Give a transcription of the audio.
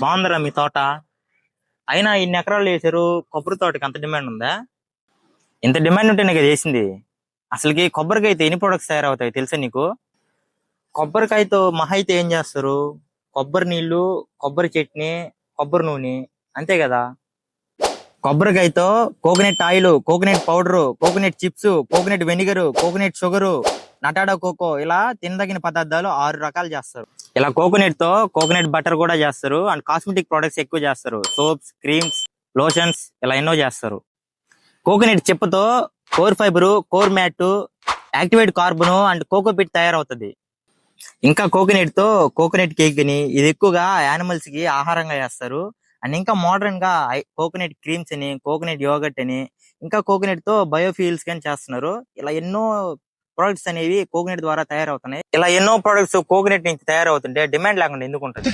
బాగుందిరా మీ తోట. అయినా ఇన్ని ఎకరాలు వేసారు కొబ్బరి తోటకి అంత డిమాండ్ ఉందా? ఇంత డిమాండ్ ఉంటేనే కదా వేసింది. అసలుకి కొబ్బరికాయతో ఎన్ని ప్రొడక్ట్స్ తయారవుతాయి తెలుసా నీకు? కొబ్బరికాయతో మహా అయితే ఏం చేస్తారు? కొబ్బరి నీళ్ళు కొబ్బరి చట్నీ కొబ్బరి నూనె అంతే కదా? కొబ్బరికాయతో coconut oil coconut powder coconut chips coconut vinegar coconut sugar నటాడా కోకో ఇలా తినదగిన పదార్థాలు ఆరు రకాలు చేస్తారు. ఇలా కోకోనట్తో కోకోనట్ బటర్ కూడా చేస్తారు. అండ్ కాస్మెటిక్ ప్రొడక్ట్స్ ఎక్కువ చేస్తారు. సోప్స్ క్రీమ్స్ లోషన్స్ ఇలా ఎన్నో చేస్తారు. కోకోనట్ చెప్పుతో coir fibre coir mat activate carbon and cocopeat తయారవుతుంది. ఇంకా కోకోనట్తో కోకోనట్ కేక్ని ఇది ఎక్కువగా యానిమల్స్కి ఆహారంగా చేస్తారు. అండ్ ఇంకా మోడర్న్గా కోకోనట్ క్రీమ్స్ అని కోకోనట్ యోగట్ అని ఇంకా కోకోనట్తో బయోఫ్యూల్స్ కానీ చేస్తున్నారు. ఇలా ఎన్నో ప్రొడక్ట్స్ అనేవి కోకోనట్ ద్వారా తయారవుతున్నాయి. ఇలా ఎన్నో ప్రొడక్ట్స్ కోకోనట్ నుంచి తయారవుతుంటే డిమాండ్ లేకుండా ఎందుకు ఉంటుంది?